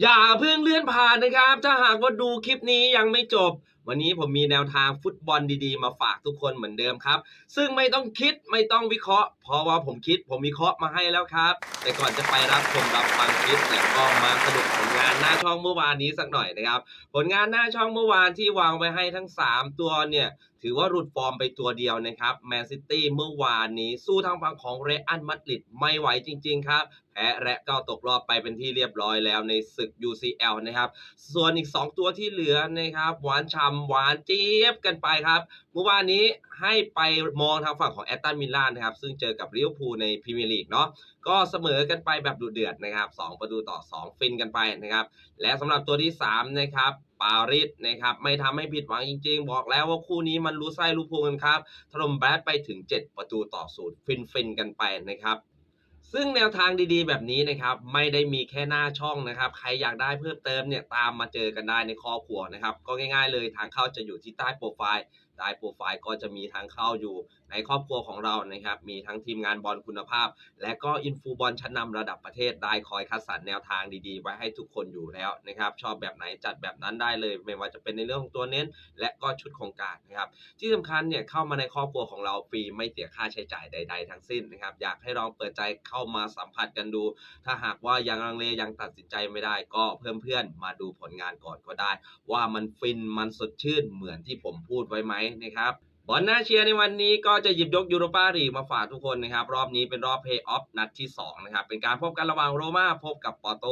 อย่าเพิ่งเลื่อนผ่านนะครับ ถ้าหากว่าดูคลิปนี้ยังไม่จบ วันนี้ผมมีแนวทางฟุตบอลดีๆ มาฝากทุกคนเหมือนเดิมครับ ซึ่งไม่ต้องคิดไม่ต้องวิเคราะห์ เพราะว่าผมคิดผมวิเคราะห์มาให้แล้วครับ แต่ก่อนจะไปรับชมรับฟังคลิปเนี่ยก็มาสรุปผลงานหน้าช่องเมื่อวานนี้สักหน่อยนะครับ ผลงานหน้าช่องเมื่อวานที่วางไว้ให้ทั้ง 3 ตัวเนี่ยถือว่าหลุดฟอร์มไปตัวเดียวนะครับแมนซิตี้เมื่อวานนี้สู้ทางฝั่งของเรอัลมาดริดไม่ไหวจริง ๆ ครับแพ้และก็ตกรอบไปเป็นที่เรียบร้อยแล้วในศึก UCL นะครับ ส่วนอีก 2 ตัวที่เหลือนะครับหวานฉ่ำหวานเจี๊ยบกันไปครับ เมื่อวานนี้ให้ไปมองทางฝั่งของแอตตันมิลานนะครับ ซึ่งเจอกับลิเวอร์พูลในพรีเมียร์ลีกเนาะก็เสมอกันไปแบบดุเดือดนะครับ2ประตูต่อ 2 ฟินกันไปนะครับ และสำหรับตัวที่ 3 นะครับปารีสนะครับไม่ทำให้ผิดหวังจริง ๆ บอกแล้วว่าคู่นี้มันรู้ไส้รู้พุงกันครับถล่มแบดไปถึง 7 ประตูต่อศูนย์ฟินฟินๆกันไปนะครับ ซึ่งแนวทางดีๆ แบบนี้นะครับ ไม่ได้มีแค่หน้าช่องนะครับ ใครอยากได้เพิ่มเติมเนี่ยตามมาเจอกันได้ในครอบครัวนะครับ ก็ง่ายๆเลยทางเข้าจะอยู่ที่ใต้โปรไฟล์ ใต้โปรไฟล์ก็จะมีทางเข้าอยู่ในครอบครัวของเรานะครับ มีทั้งทีมงานบอลคุณภาพ และก็อินฟูบอลชั้นนำระดับประเทศได้คอยคัดสรรแนวทางดีๆ ไว้ให้ทุกคนอยู่แล้วนะครับ ชอบแบบไหนจัดแบบนั้นได้เลย ไม่ว่าจะเป็นในเรื่องของตัวเน้น และก็ชุดโครงการนะครับ ที่สำคัญเนี่ยเข้ามาในครอบครัวของเราฟรีไม่เสียค่าใช้จ่ายใด ๆ ทั้งสิ้นนะครับ อยากให้ลองเปิดใจเข้ามาสัมผัสกันดู ถ้าหากว่ายังลังเลยังตัดสินใจไม่ได้ก็เพื่อนๆมาดูผลงานก่อนก็ได้ ว่ามันฟินมันสดชื่นเหมือนที่ผมพูดไว้ไหมนะครับบอลน่าเชียร์ในวันนี้ก็จะหยิบยกยูโรปาลีกมาฝากทุกคนนะครับ รอบนี้เป็นรอบเพย์ออฟนัดที่ 2 นะครับ เป็นการพบกันระหว่างโรม่าพบกับปอโต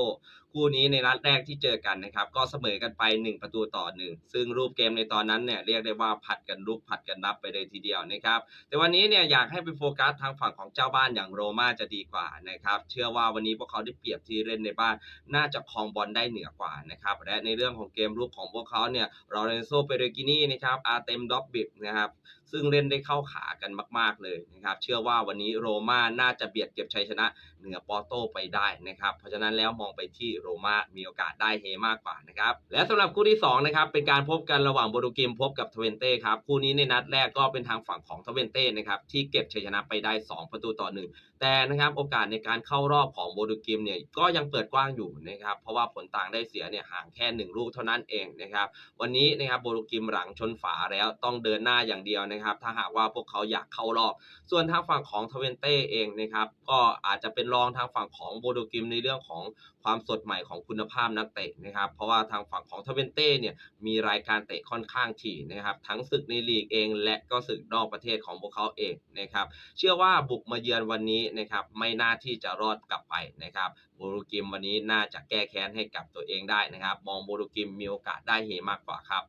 คู่นี้ในนัดแรกที่เจอกันนะครับ ก็เสมอกันไป 1 ประตูต่อ 1 ซึ่งรูปเกมในตอนนั้นเนี่ยเรียกได้ว่าผัดกันลุกผัดกันรับไปเลยทีเดียวนะครับ แต่วันนี้เนี่ยอยากให้ไปโฟกัสทางฝั่งของเจ้าบ้านอย่างโรม่าจะดีกว่านะครับ เชื่อว่าวันนี้พวกเขาได้เปรียบที่เล่นในบ้าน น่าจะครองบอลได้เหนือกว่านะครับ และในเรื่องของเกมลุกของพวกเขาเนี่ยลอเรนโซเปเรกินีนะครับอาร์เต็มด็อบบิบนะครับซึ่งเล่นได้เข้าขากันมาก ๆ เลยนะครับ เชื่อว่าวันนี้โรม่าน่าจะเบียดเก็บชัยชนะเหนือปอร์โตไปได้นะครับ เพราะฉะนั้นแล้วมองไปที่โรม่ามีโอกาสได้เฮมากกว่านะครับ และสำหรับคู่ที่2นะครับเป็นการพบกันระหว่างโบรูกิมพบกับทเวนเต้ครับคู่นี้ในนัดแรกก็เป็นทางฝั่งของทเวนเต้นะครับที่เก็บชัยชนะไปได้ 2 ประตูต่อ 1 แต่นะครับโอกาสในการเข้ารอบของโบรูกิมเนี่ยก็ยังเปิดกว้างอยู่นะครับเพราะว่าผลต่างได้เสียเนี่ยห่างแค่ 1 ลูกเท่านั้นเองนะครับวันนี้นะครับโบรูกิมหลังชนฝาแล้วต้องเดินหน้าอย่างเดียวนะครับถ้าหากว่าพวกเขาอยากเข้ารอบ ส่วนทางฝั่งของทเวนเต้เองนะครับก็อาจจะเป็นรองทางฝั่งของโบโดกิมในเรื่องของความสดใหม่ของคุณภาพนักเตะนะครับ เพราะว่าทางฝั่งของทเวนเต้เนี่ยมีรายการเตะค่อนข้างถี่นะครับ ทั้งศึกในลีกเอง และก็ศึกนอกประเทศของพวกเขาเองนะครับ เชื่อว่าบุกมาเยือนวันนี้นะครับไม่น่าที่จะรอดกลับไปนะครับโบโดกิมวันนี้น่าจะแก้แค้นให้กับตัวเองได้นะครับ มองโบโดกิมมีโอกาสได้เฮมากกว่าครับ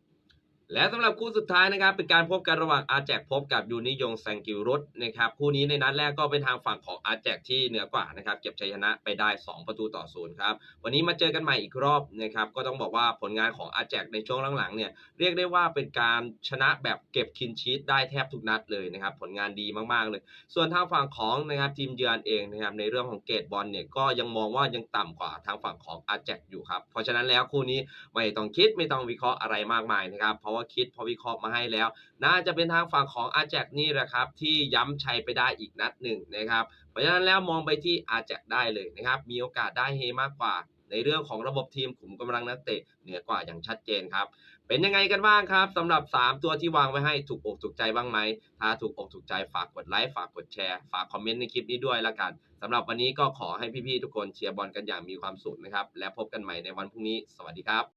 และสำหรับคู่สุดท้ายนะครับ เป็นการพบกันระหว่างอาแจกพบกับยูนิยงแซงกิวรุตนะครับคู่นี้ในนัดแรกก็เป็นทางฝั่งของอาแจกที่เหนือกว่านะครับเก็บชัยชนะไปได้ 2 ประตูต่อศูนย์ครับวันนี้มาเจอกันใหม่อีกรอบนะครับก็ต้องบอกว่าผลงานของอาแจกในช่วงหลังๆเนี่ยเรียกได้ว่าเป็นการชนะแบบเก็บคินชีตได้แทบทุกนัดเลยนะครับผลงานดีมากๆเลย ส่วนทางฝั่งของนะครับทีมเยือนเองนะครับในเรื่องของเกรดบอลเนี่ยก็ยังมองว่ายังต่ำกว่าทางฝั่งของอาแจกอยู่ครับเพราะฉะนั้นแล้วคู่นี้ไม่ต้องคิดไม่ต้องวิเคราะห์อะไรมากมายนะครับเพราะว่าคิดพอวิเคราะห์มาให้แล้ว น่าจะเป็นทางฝั่งของอาแจกนี่แหละครับ ที่ย้ำชัยไปได้อีกนัดหนึ่งนะครับ เพราะฉะนั้นแล้วมองไปที่อาแจกได้เลยนะครับ มีโอกาสได้เฮมากกว่า ในเรื่องของระบบทีมขุมกำลังนักเตะเหนือกว่าอย่างชัดเจนครับเป็นยังไงกันบ้างครับสำหรับ 3 ตัวที่วางไว้ให้ถูกอกถูกใจบ้างไหม ถ้าถูกอกถูกใจฝากกดไลค์ฝากกดแชร์ ฝากคอมเมนต์ในคลิปนี้ด้วยละกันสำหรับวันนี้ก็ขอให้พี่ๆทุกคนเชียร์บอลกันอย่างมีความสุขนะครับ และพบกันใหม่ในวันพรุ่งนี้ สวัสดีครับ